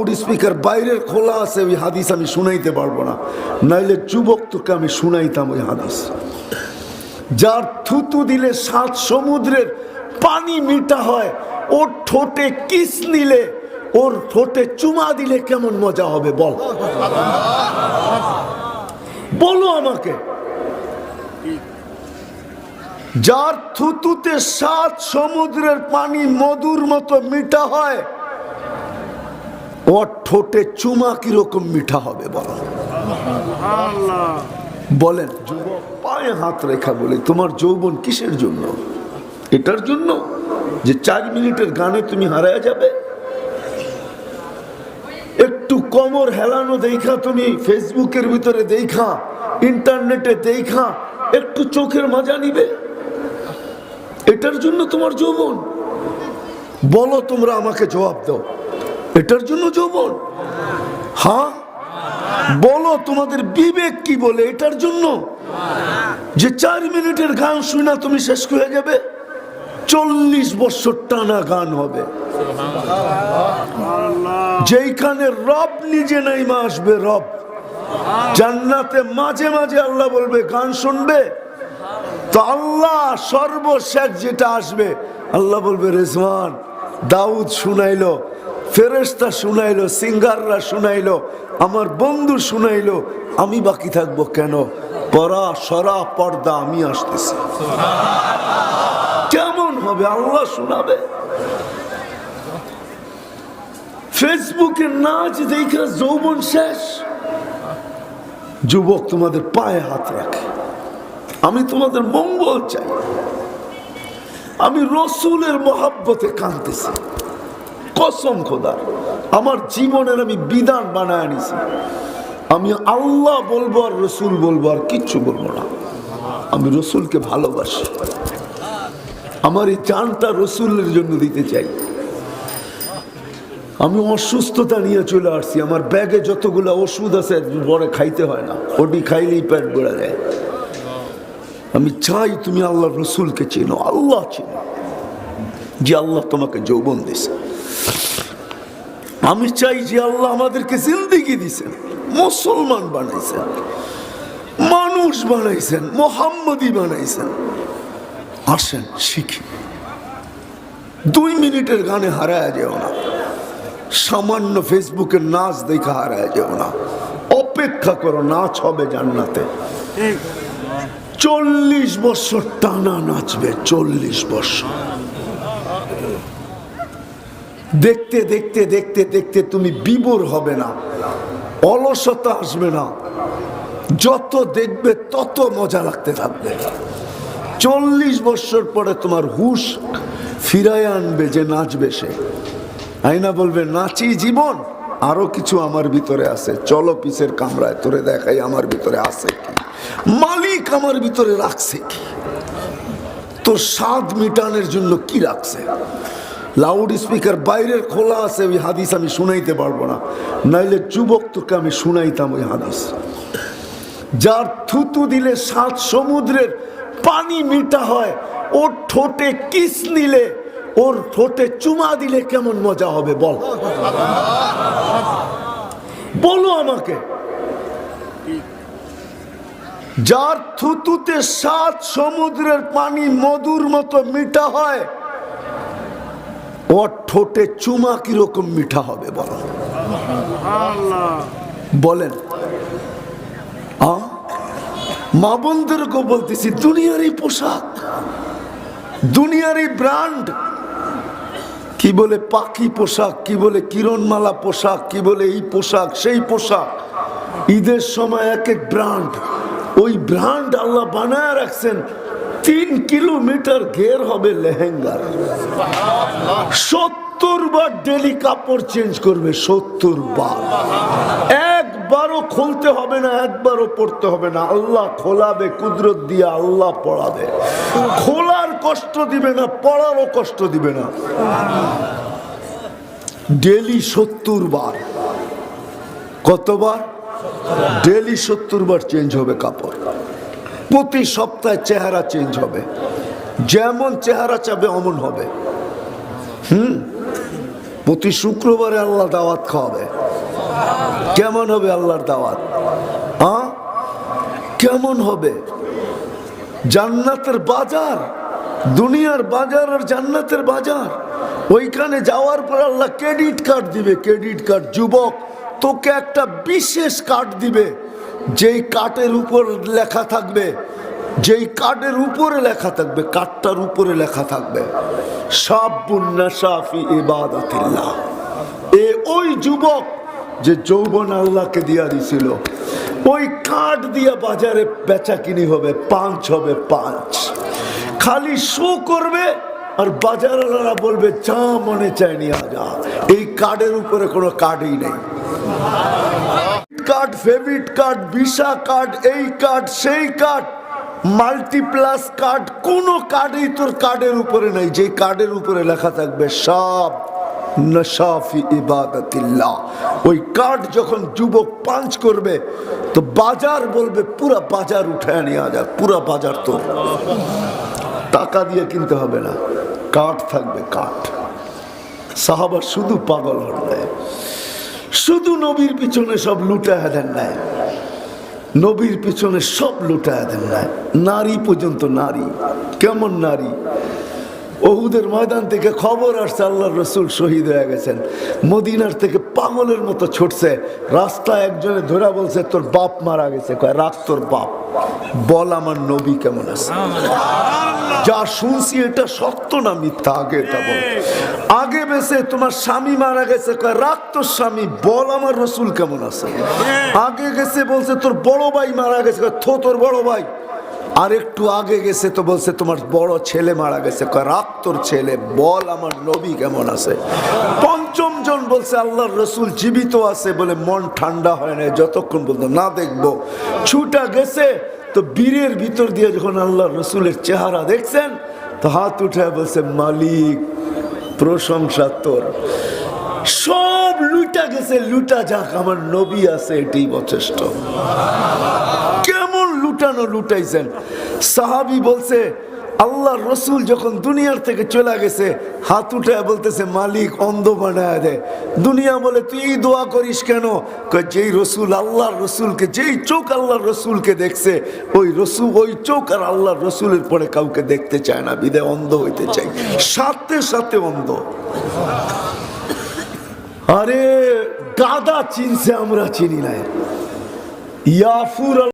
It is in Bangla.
লাউড স্পিকার বাইরের খোলা আছে, ওই হাদিস আমি শুনাইতে পারব না। নাইলে যুবক তোকে আমি শুনাইতাম ওই হাদিস। যার থুতু দিলে সাত সমুদ্রের পানি মিটা হয়, ওর ঠোঁটে কিস নিলে, ওর ঠোঁটে চুমা দিলে কেমন মজা হবে বল। বলো আমাকে। যার থুতুতে সাত সমুদ্রের পানি মধুর মতো মিটা হয় ওর ঠোঁটে চুমা কীরকম মিঠা হবে বলো? বলেন পায়ে হাত রেখা বলে, তোমার যৌবন কিসের জন্য? এটার জন্য যে চার মিনিটের গানে তুমি হারায় যাবে? একটু কমর হেলানো দেখা তুমি, ফেসবুকের ভিতরে দেখা, ইন্টারনেটে দেখা, একটু চোখের মজা নিবে? এটার জন্য তোমার যৌবন? বলো তোমরা আমাকে জবাব দাও। এটার জন্য যৌবন। হ্যাঁ? বলো তোমাদের বিবেক কি বলে এটার জন্য? যে চার মিনিটের গান শুনা তুমি শেষ হয়ে যাবে? চল্লিশ বছর টানা গান হবে। যেইখানে রব নিজে নাই, মা আসবে রব। জান্নাতে মাঝে মাঝে আল্লাহ বলবে, গান শুনবে? তো আল্লাহ সর্বশেষ যেটা আসবে, আল্লাহ বলবে, রেজওয়ান, দাউদ শুনাইলো ফেরেস্তা শুনাইলো, সিঙ্গাররা শুনাইলো, আমার বন্ধু শুনাইলো, আমি বাকি থাকব কেন? পরা সরা, পর্দা, আমি আসতেছি। কেমন হবে? আল্লাহ শোনাবে। ফেসবুকে নাচ দেখে যৌবন শেষ। যুবক তোমাদের পায়ে হাত রাখে। আমি তোমাদের মঙ্গল চাই। আমি রসুলের মহাব্বতে কাঁদতেছি। কসম খোদা আমার জীবনের আমি বিধান বানায় আনিছি। আমি আল্লাহ বলব আর রসুল বলব আর কিচ্ছু বলব না। আমি রসুলকে ভালোবাসি। আমার এই চানটা রসুলের জন্য দিতে চাই। আমি অসুস্থতা নিয়ে চলে আসছি। আমার ব্যাগে যতগুলো ওষুধ আছে বড় খাইতে হয় না। ওটি খাইলেই পেট বেড়ে যায়। আমি চাই তুমি আল্লাহ রসুলকে চেনো, আল্লাহ চেনো, যে আল্লাহ তোমাকে যৌবন দিছে আমি চাই যে আল্লাহ আমাদেরকে জিন্দিগি দিছেন, মুসলমান বানাইছেন, মানুষ বানাইছেন, মোহাম্মদি বানাইছেন। আসেন, শিখি। দুই মিনিটের গানে হারায় যেও না। সামান্য ফেসবুকের নাচ দেখা হারায় যেও না। অপেক্ষা করো, নাচ হবে জান্নাতে। চল্লিশ বছর টানা নাচবে, চল্লিশ বছর। দেখতে দেখতে দেখতে দেখতে তুমি বিবর হবে না। অলসতা আসবে না। যত দেখবে, তত মজা লাগতে থাকবে। চল্লিশ বছর পরে তোমার হুশ ফিরায় আনবে যে নাচবে সে। আইনা বলবে, নাচি জীবন, আরও কিছু আমার ভিতরে আছে। চলো পিসের কামরায়, তোরে দেখাই আমার ভিতরে আছে কি। মালিক আমার ভিতরে রাখছে কি। তোর স্বাদ মিটানোর জন্য কি রাখছে? লাউড স্পিকার বাইরের খোলা আছে, ওই হাদিস আমি শুনাইতে পারব না। নাইলে যুবক তোকে আমি শুনাইতাম ওই হাদিস। যার থুতু দিলে সাত সমুদ্রের পানি মিটা হয়, ওর ঠোঁটে কিস নিলে, ওর ঠোঁটে চুমা দিলে কেমন মজা হবে, বল। বলো আমাকে। যার থুতুতে সাত সমুদ্রের পানি মধুর মতো মিটা হয় ওর ঠোঁটে চুমা কীরকম মিঠা হবে বলো বলেন? মা বোনদেরকেও বলতেছি, দুনিয়ার এই পোশাক, দুনিয়ার এই ব্র্যান্ড, কি বলে পাখি পোশাক, কি বলে কিরণমালা পোশাক, কি বলে এই পোশাক, সেই পোশাক, ঈদের সময় এক এক ব্র্যান্ড, ওই ব্র্যান্ড আল্লাহ বানায় রাখছেন তিন কিলোমিটার ঘের হবে লেহেঙ্গার। সত্তর বার ডেলি কাপড় চেঞ্জ করবে সত্তর বার। একবারও খুলতে হবে না, একবারও পড়তে হবে না। আল্লাহ খোলাবে, কুদরত দিয়ে আল্লাহ পড়াবে। খোলার কষ্ট দিবে না, পড়ারও কষ্ট দিবে না। ডেলি সত্তর বার। কতবার? ডেলি সত্তর বার চেঞ্জ হবে কাপড়। প্রতি সপ্তাহে চেহারা চেঞ্জ হবে। যেমন চেহারা চাবে অমন হবে। হুম? প্রতি শুক্রবারে আল্লাহ দাওয়াত খাওয়াবে। কেমন হবে আল্লাহর দাওয়াত? হ্যাঁ? কেমন হবে? জান্নাতের বাজার, দুনিয়ার বাজার আর জান্নাতের বাজার। ওইখানে যাওয়ার পর আল্লাহ ক্রেডিট কার্ড দিবে। ক্রেডিট কার্ড যুবক, তোকে একটা বিশেষ কার্ড দিবে। যেই কার্ডের উপর লেখা থাকবে, যেই কার্ডের উপরে লেখা থাকবে কার্ডটার উপরে লেখা থাকবে সাফি ইবাদাতিল্লাহ। এ ওই যুবক যে যৌবন আল্লাহকে দিয়া দিছিল, ওই কাঠ দিয়ে বাজারে বেচা কিনি হবে, পাঁচ হবে পাঁচ। খালি শো করবে আর বাজারওয়ালারা বলবে, যা মনে চায় নিয়ে যা। এই কার্ডের উপরে কোনো কার্ডই নেই। কার্ড ফেভিট কার্ড ভিসা কার্ড এই কার্ড সেই কার্ড মাল্টিপ্লাস কার্ড কোনো কার্ডই তোর কার্ডের উপরে নেই। যে কার্ডের উপরে লেখা থাকবে, সব নশাফি ইবাদতিল্লাহ। ওই কার্ড যখন যুবক পাঞ্চ করবে, তো বাজার বলবে, পুরা বাজার উঠায় নিয়ে যাক পুরা বাজার তোর। টাকা দিয়ে কিনতে হবে না। কাঠ থাকবে কাঠ সাহাবা শুধু পাগল নাই। শুধু নবীর পিছনে সব লুটা দেন নাই। নবীর পিছনে সব লুটা দেন নাই। নারী পর্যন্ত নারী। কেমন নারী? ওহুদের ময়দান থেকে খবর আসছে আল্লাহ রসুল শহীদ হয়ে গেছেন। মদিনার থেকে পাগলের মতো ছুটছে। রাস্তায় একজনে ধরা বলছে তোর বাপ মারা গেছে। কয় রাখ তোর বাপ। বল আমার নবী কেমন আছে? যা শুনছি এটা সত্য না মিথ্যা? আগে এটা বল। আগে বেসে তোমার স্বামী মারা গেছে। কয় রাখ তোর স্বামী বল আমার রসুল কেমন আছে? আগে গেছে বলছে তোর বড় ভাই মারা গেছে। কয়, থো তোর বড় ভাই। আর একটু আগে গেছে তো বলছে, তোমার বড় ছেলে মারা গেছে। রাখ তোর ছেলে, বল আমার নবী কেমন আছে? পঞ্চম জন বলছে, আল্লাহর রসুল জীবিত আছে বলে মন ঠান্ডা হয় না যতক্ষণ বলতো না দেখব। ছুটা গেছে, তো বীরের ভিতর দিয়ে যখন আল্লাহর রসুলের চেহারা দেখছেন, তো হাত উঠে বলছে, মালিক, প্রশংসা তোর। সব লুটা গেছে লুটা যাক, আমার নবী আছে এটি যথেষ্ট। লুটানো লুটাইছেন। সাহাবি বলছে, আল্লাহ রসুল যখন দুনিয়ার থেকে চলে গেছে, হাত উঠে বলতেছে, মালিক অন্ধ বানায় দে দুনিয়া বলে, তুই দোয়া করিস কেন? যেই রসুল আল্লাহর রসুলকে, যেই চোখ আল্লাহর রসুলকে দেখছে, ওই রসুল, ওই চোখ আর আল্লাহর রসুলের পরে কাউকে দেখতে চায় না, বিদে অন্ধ হইতে চাই সাথে সাথে অন্ধ। আরে, গাদা চিনছে, আমরা চিনি নাই। ইয়াফুর